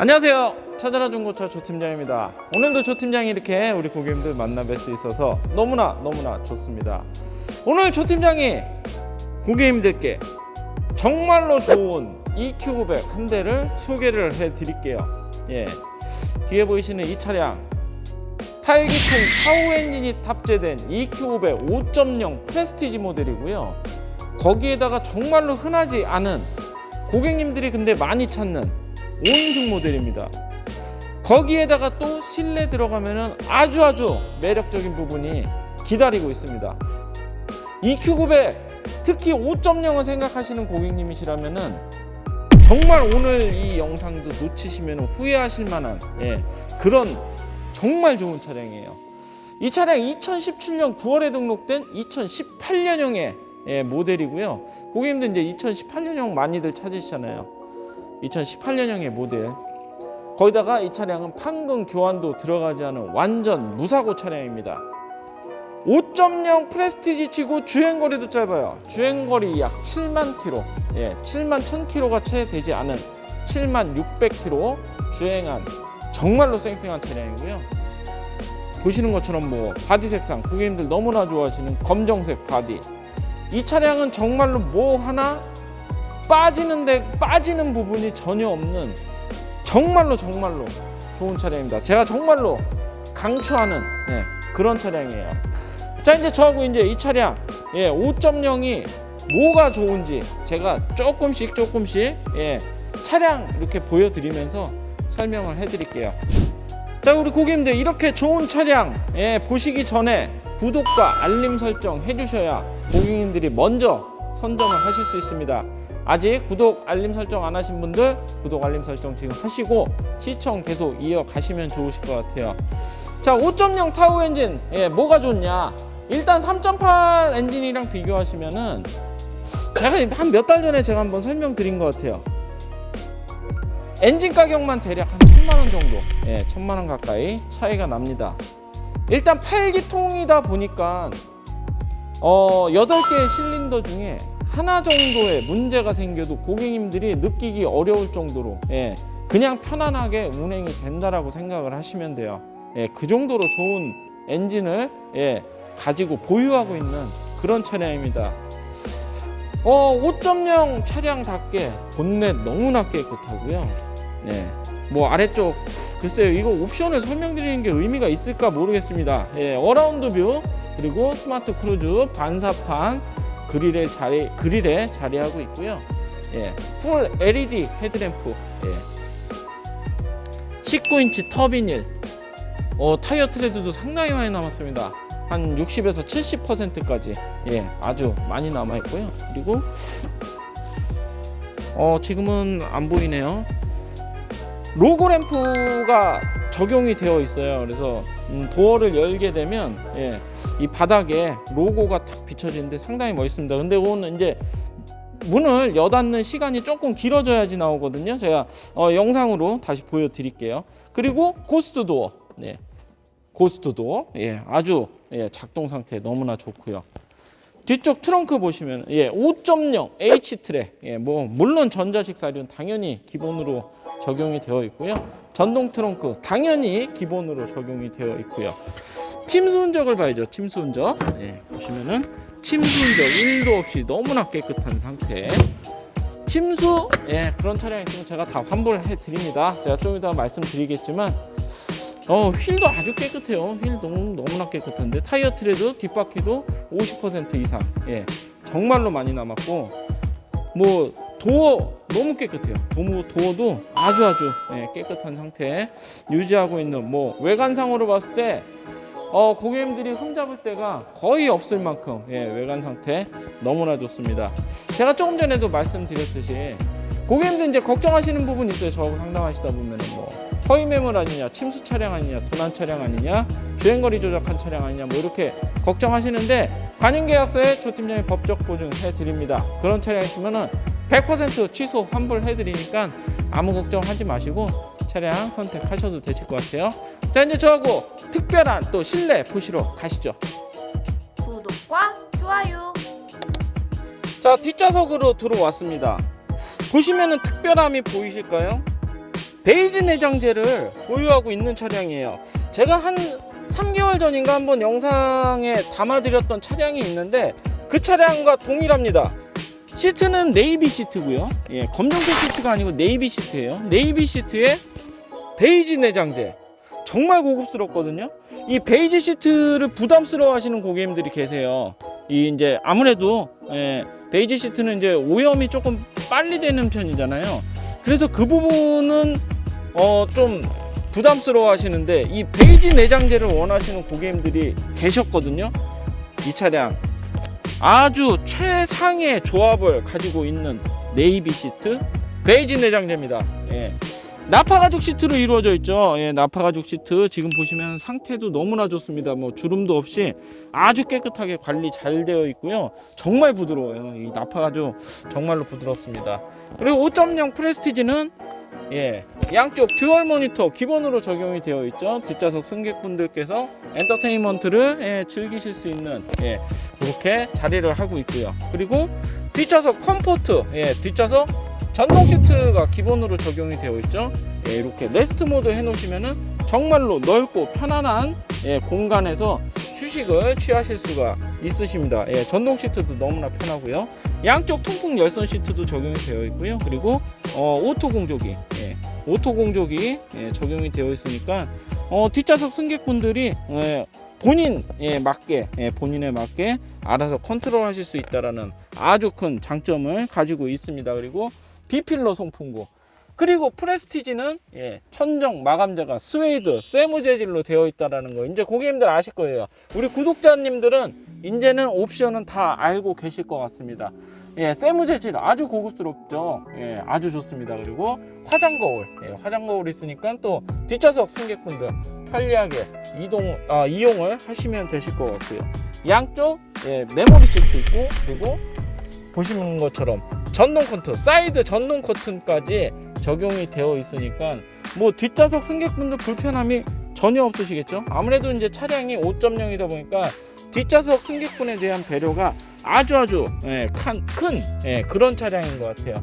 안녕하세요. 찾아라 중고차 조 팀장입니다. 오늘도 조 팀장이 이렇게 우리 고객님들 만나 뵐 수 있어서 너무나 너무나 좋습니다. 오늘 조 팀장이 고객님들께 정말로 좋은 EQ900 한 대를 소개를 해 드릴게요. 예. 뒤에 보이시는 이 차량 8기통 타우 엔진이 탑재된 EQ500 5.0 프레스티지 모델이고요. 거기에다가 정말로 흔하지 않은 고객님들이 근데 많이 찾는 5인승 모델입니다. 거기에다가 또 실내 들어가면은 아주 아주 매력적인 부분이 기다리고 있습니다. EQ900 특히 5.0을 생각하시는 고객님이시라면은 정말 오늘 이 영상도 놓치시면 후회하실 만한 예, 그런 정말 좋은 차량이에요. 이 차량 2017년 9월에 등록된 2018년형의 예, 모델이고요. 고객님들 이제 2018년형 많이들 찾으시잖아요. 2018년형의 모델. 거기다가 이 차량은 판금 교환도 들어가지 않은 완전 무사고 차량입니다. 5.0 프레스티지 치고 주행거리도 짧아요. 주행거리 약 7만 킬로. 예, 7만 1000 킬로가 채 되지 않은 7만 600 킬로 주행한 정말로 쌩쌩한 차량이고요. 보시는 것처럼 뭐 바디 색상 고객님들 너무나 좋아하시는 검정색 바디. 이 차량은 정말로 뭐 하나 빠지는데 빠지는 부분이 전혀 없는 정말로 정말로 좋은 차량입니다. 제가 정말로 강추하는 예, 그런 차량이에요. 자 이제 저하고 이제 이 차량 예, 5.0이 뭐가 좋은지 제가 조금씩 조금씩 예, 차량 이렇게 보여드리면서 설명을 해드릴게요. 자 우리 고객님들 이렇게 좋은 차량 예, 보시기 전에 구독과 알림 설정 해주셔야 고객님들이 먼저 선점을 하실 수 있습니다. 아직 구독 알림 설정 안 하신 분들 구독 알림 설정 지금 하시고 시청 계속 이어가시면 좋으실 것 같아요. 자 5.0 타우 엔진 예, 뭐가 좋냐? 일단 3.8 엔진이랑 비교하시면은 제가 한 몇 달 전에 제가 한번 설명드린 것 같아요. 엔진 가격만 대략 한 천만 원 정도, 예, 천만 원 가까이 차이가 납니다. 일단 8기통이다 보니까 어 8개의 실린더 중에 하나 정도의 문제가 생겨도 고객님들이 느끼기 어려울 정도로 예, 그냥 편안하게 운행이 된다라고 생각을 하시면 돼요. 예, 그 정도로 좋은 엔진을 예, 가지고 보유하고 있는 그런 차량입니다. 어, 5.0 차량답게 본넷 너무나 깨끗하고요. 네. 뭐 아래쪽 글쎄요 이거 옵션을 설명드리는 게 의미가 있을까 모르겠습니다. 예, 어라운드 뷰 그리고 스마트 크루즈 반사판 그릴에 자리 그릴에 자리하고 있고요. 예, 풀 LED 헤드램프, 예, 19인치 터빈일, 어, 타이어 트레드도 상당히 많이 남았습니다. 한 60에서 70%까지 예, 아주 많이 남아 있고요. 그리고 어, 지금은 안 보이네요. 로고 램프가 적용이 되어 있어요. 그래서 음, 도어를 열게 되면 예, 이 바닥에 로고가 탁 비춰지는데 상당히 멋있습니다. 근데 오늘 이제 문을 여닫는 시간이 조금 길어져야지 나오거든요. 제가 어, 영상으로 다시 보여드릴게요. 그리고 고스트 도어, 네, 고스트 도어, 예, 아주 예, 작동 상태 너무나 좋고요. 뒤쪽 트렁크 보시면 예, 5.0 H 트랙, 예, 뭐 물론 전자식 사륜 당연히 기본으로 적용이 되어 있고요. 전동 트렁크 당연히 기본으로 적용이 되어 있고요. 침수 흔적을 봐야죠. 침수 흔적. 예, 보시면은 침수 흔적 1도 없이 너무나 깨끗한 상태. 침수 예, 그런 차량이 있으면 제가 다 환불해 드립니다. 제가 좀 이따 말씀드리겠지만 어, 휠도 아주 깨끗해요. 휠 너무 너무나 깨끗한데 타이어 트레드 뒷바퀴도 50% 이상. 예. 정말로 많이 남았고 뭐 도어 너무 깨끗해요. 도무 도어도 아주 아주 예, 깨끗한 상태 유지하고 있는 뭐 외관상으로 봤을 때 어, 고객님들이 흠잡을 때가 거의 없을 만큼 예, 외관 상태 너무나 좋습니다. 제가 조금 전에도 말씀드렸듯이 고객님들 이제 걱정하시는 부분 있어요. 저하고 상담하시다 보면은 뭐 허위 매물 아니냐, 침수 차량 아니냐, 도난 차량 아니냐, 주행거리 조작한 차량 아니냐, 뭐 이렇게 걱정하시는데 관인계약서에 조 팀장이 법적 보증해 드립니다. 그런 차량 있으면은 100% 취소 환불해 드리니까 아무 걱정하지 마시고 차량 선택하셔도 되실 것 같아요. 자 이제 저하고 특별한 또 실내 보시러 가시죠. 구독과 좋아요. 자 뒷좌석으로 들어왔습니다. 보시면은 특별함이 보이실까요? 베이지 내장재를 보유하고 있는 차량이에요. 제가 한 3개월 전인가 한번 영상에 담아드렸던 차량이 있는데 그 차량과 동일합니다. 시트는 네이비 시트고요. 예, 검정색 시트가 아니고 네이비 시트예요. 네이비 시트에 베이지 내장재. 정말 고급스럽거든요. 이 베이지 시트를 부담스러워 하시는 고객님들이 계세요. 이 이제 아무래도 예, 베이지 시트는 이제 오염이 조금 빨리 되는 편이잖아요. 그래서 그 부분은 어 좀 부담스러워 하시는데 이 베이지 내장재를 원하시는 고객님들이 계셨거든요. 이 차량 아주 최상의 조합을 가지고 있는 네이비 시트 베이지 내장재입니다. 예. 나파 가죽 시트로 이루어져 있죠. 예, 나파 가죽 시트 지금 보시면 상태도 너무나 좋습니다. 뭐 주름도 없이 아주 깨끗하게 관리 잘 되어 있고요. 정말 부드러워요. 이 나파 가죽 정말로 부드럽습니다. 그리고 5.0 프레스티지는 예, 양쪽 듀얼 모니터 기본으로 적용이 되어 있죠. 뒷좌석 승객분들께서 엔터테인먼트를 예, 즐기실 수 있는 예, 그렇게 자리를 하고 있고요. 그리고 뒷좌석 컴포트, 예, 뒷좌석 전동 시트가 기본으로 적용이 되어 있죠. 예, 이렇게 레스트 모드 해놓으시면은 정말로 넓고 편안한 예, 공간에서 휴식을 취하실 수가 있으십니다. 예, 전동 시트도 너무나 편하고요. 양쪽 통풍 열선 시트도 적용이 되어 있고요. 그리고 어, 오토 공조기, 예, 오토 공조기 예, 적용이 되어 있으니까 어, 뒷좌석 승객분들이 예, 본인 에 맞게 예, 본인에 맞게 알아서 컨트롤 하실 수 있다라는 아주 큰 장점을 가지고 있습니다. 그리고 비필러 송풍구 그리고 프레스티지는 예, 천정 마감재가 스웨이드 세무 재질로 되어 있다라는 거 이제 고객님들 아실 거예요. 우리 구독자님들은 이제는 옵션은 다 알고 계실 것 같습니다. 예, 세무 재질 아주 고급스럽죠. 예, 아주 좋습니다. 그리고 화장 거울, 예, 화장 거울 있으니까 또 뒷좌석 승객분들 편리하게 이동 아, 이용을 하시면 되실 것 같고요. 양쪽 예, 메모리 시트 있고 그리고 보시는 것처럼 전동 커튼, 사이드 전동 커튼까지 적용이 되어 있으니까 뭐 뒷좌석 승객분들 불편함이 전혀 없으시겠죠? 아무래도 이제 차량이 5.0이다 보니까 뒷좌석 승객분에 대한 배려가 아주 아주 예, 큰, 큰 예, 그런 차량인 것 같아요.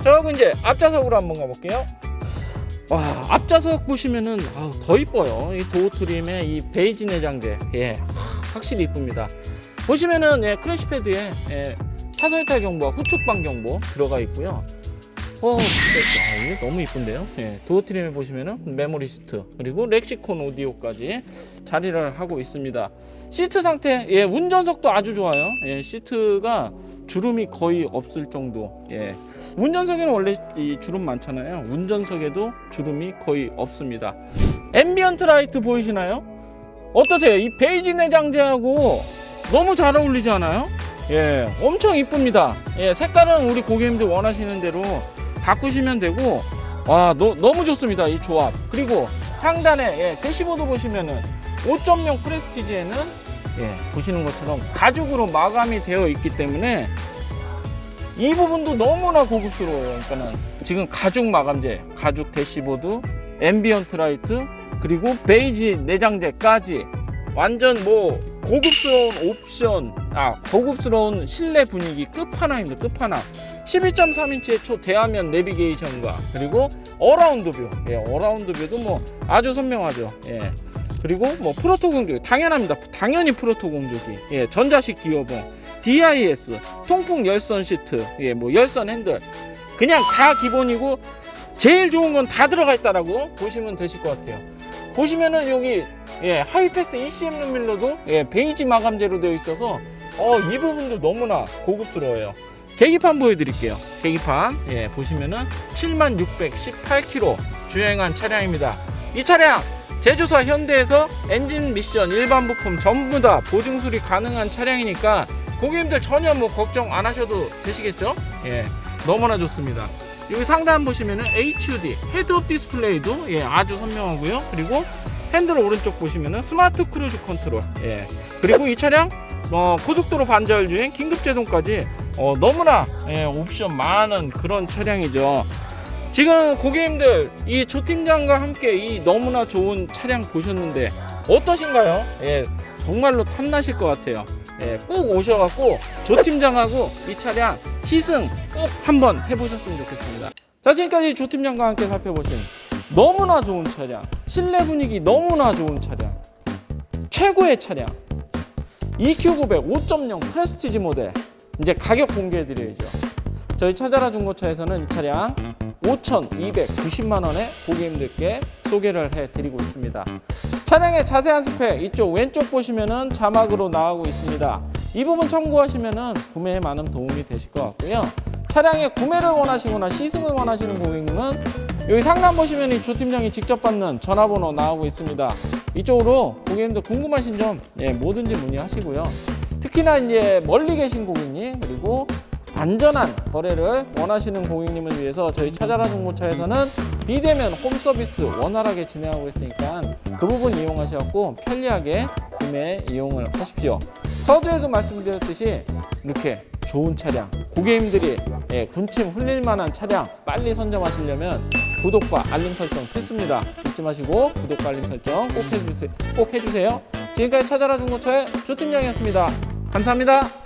자, 그리고 이제 앞좌석으로 한번 가볼게요. 와, 앞좌석 보시면은 아, 더 이뻐요. 이 도어 트림의 이 베이지 내장재, 예, 하, 확실히 이쁩니다. 보시면은 예, 크래시 패드에 예, 차설타 경보와 후측방 경보 들어가 있고요. 어, 진짜 아, 이게 너무 이쁜데요. 예, 도어 트림에 보시면은 메모리 시트 그리고 렉시콘 오디오까지 자리를 하고 있습니다. 시트 상태, 예, 운전석도 아주 좋아요. 예, 시트가 주름이 거의 없을 정도. 예, 운전석에는 원래 이 주름 많잖아요. 운전석에도 주름이 거의 없습니다. 앰비언트 라이트 보이시나요? 어떠세요? 이 베이지 내장재하고 너무 잘 어울리지 않아요? 예, 엄청 이쁩니다. 예, 색깔은 우리 고객님들 원하시는 대로 바꾸시면 되고, 와, 너, 너무 좋습니다. 이 조합. 그리고 상단에 예, 대시보드 보시면은 5.0 프레스티지에는 예, 보시는 것처럼 가죽으로 마감이 되어 있기 때문에 이 부분도 너무나 고급스러워요. 그러니까는 지금 가죽 마감재, 가죽 대시보드, 앰비언트 라이트, 그리고 베이지 내장재까지 완전 뭐 고급스러운 옵션, 아 고급스러운 실내 분위기 끝판왕입니다. 끝판왕. 11.3인치의 초 대화면 내비게이션과 그리고 어라운드 뷰, 예, 어라운드 뷰도 뭐 아주 선명하죠. 예. 그리고 뭐 프로토 공조기 당연합니다. 당연히 프로토 공조기, 예, 전자식 기어봉, DIS, 통풍 열선 시트, 예, 뭐 열선 핸들, 그냥 다 기본이고 제일 좋은 건 다 들어가 있다라고 보시면 되실 것 같아요. 보시면은 여기 예, 하이패스 ECM 룸밀러도 예, 베이지 마감재로 되어 있어서 어, 이 부분도 너무나 고급스러워요. 계기판 보여드릴게요. 계기판 예, 보시면은 7618km 주행한 차량입니다. 이 차량 제조사 현대에서 엔진 미션 일반 부품 전부 다 보증 수리 가능한 차량이니까 고객님들 전혀 뭐 걱정 안 하셔도 되시겠죠? 예, 너무나 좋습니다. 여기 상단 보시면은 HUD 헤드업 디스플레이도 예, 아주 선명하고요. 그리고 핸들 오른쪽 보시면은 스마트 크루즈 컨트롤. 예. 그리고 이 차량 어, 고속도로 반자율 주행, 긴급 제동까지 어, 너무나 예, 옵션 많은 그런 차량이죠. 지금 고객님들 이 조 팀장과 함께 이 너무나 좋은 차량 보셨는데 어떠신가요? 예, 정말로 탐나실 것 같아요. 예, 꼭 오셔갖고 조 팀장하고 이 차량 시승 꼭 한번 해보셨으면 좋겠습니다. 자, 지금까지 조 팀장과 함께 살펴보신 너무나 좋은 차량, 실내 분위기 너무나 좋은 차량, 최고의 차량, EQ900 5.0 프레스티지 모델. 이제 가격 공개해 드려야죠. 저희 찾아라 중고차에서는 이 차량 5,290만 원에 고객님들께 소개를 해 드리고 있습니다. 차량의 자세한 스펙 이쪽 왼쪽 보시면은 자막으로 나가고 있습니다. 이 부분 참고하시면은 구매에 많은 도움이 되실 것 같고요. 차량의 구매를 원하시거나 시승을 원하시는 고객님은 여기 상단 보시면 이 조팀장이 직접 받는 전화번호 나오고 있습니다. 이쪽으로 고객님들 궁금하신 점 예, 뭐든지 문의하시고요. 특히나 이제 멀리 계신 고객님 그리고 안전한 거래를 원하시는 고객님을 위해서 저희 찾아라 중고차에서는 비대면 홈 서비스 원활하게 진행하고 있으니까 그 부분 이용하셔갖고 편리하게 구매 이용을 하십시오. 서두에도 말씀드렸듯이 이렇게 좋은 차량, 고객님들이 예, 군침 흘릴 만한 차량 빨리 선점하시려면 구독과 알림 설정 필수입니다. 잊지 마시고 구독과 알림 설정 꼭 해주세요. 꼭 해주세요. 지금까지 찾아라 중고차의 조팀장이었습니다. 감사합니다.